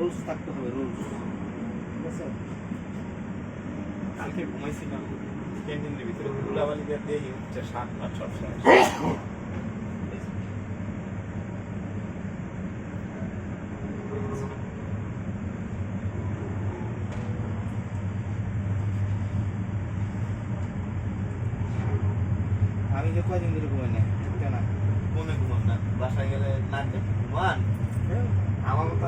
Rules থাকতে হবে rules. ঠিক আছে। কালকে ঘুমাইছিলাম ক্যান্টিনের ভিতরে ধুলাবালি দিয়ে দিয়ে হচ্ছে আমি যে কয়দিন ধরে ঘুমাই না কেন? মনে ঘুমান না। বাসায় গেলে লাগবে ঘুমান। আর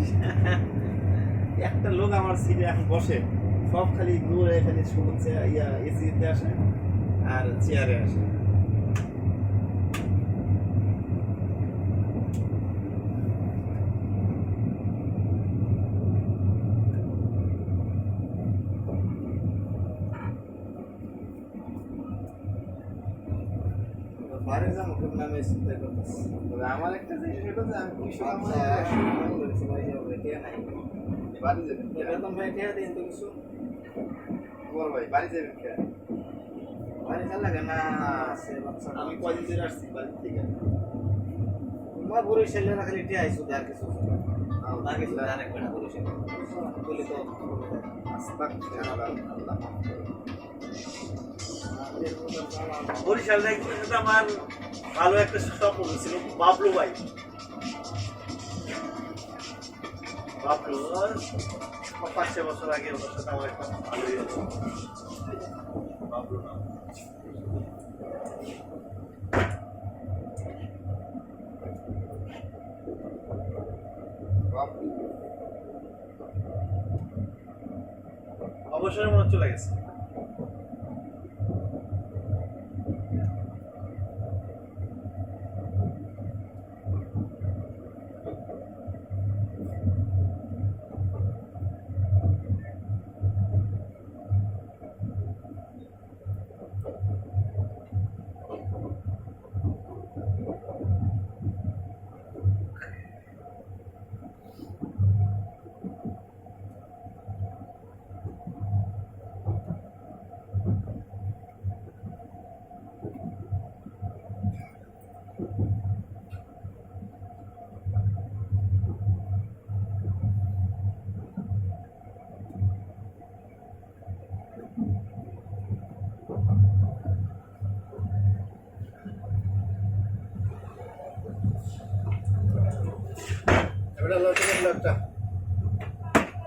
একটা লোক আমার সিটে এখন বসে। সব খালি ঘুরে খালি শুনছে ইয়া এসিতে আসে আর চেয়ারে আসে। যাব খুব নামে চিন্তা করতেছি। তবে আমার একটা জিনিস এটা যে আমি একশো টাকা করেছি বাড়ি যাব টিয়া নাই। বাড়ি যাবেন বেতন ভাই টিয়া দিন তো কিছু। বল ভাই বাড়ি যাবেন কে বাড়ি চাল লাগে না আছে বাচ্চা। আমি কয়দিন ধরে আসছি বাড়ি থেকে। তোমার বরিশালে রাখলে টিয়া আইসো আর কিছু। বলি তো আল্লাহ। বরিশাল একদিন সাথে আমার ভালো একটা স্বপ্ন ছিল বাবলু ভাই। বাবলু পাঁচ ছয় বছর আগে ওনার সাথে আমার একটা ভালোই হতো বাবলু নাম অবসরে মনে চলে গেছে। Mira la otra.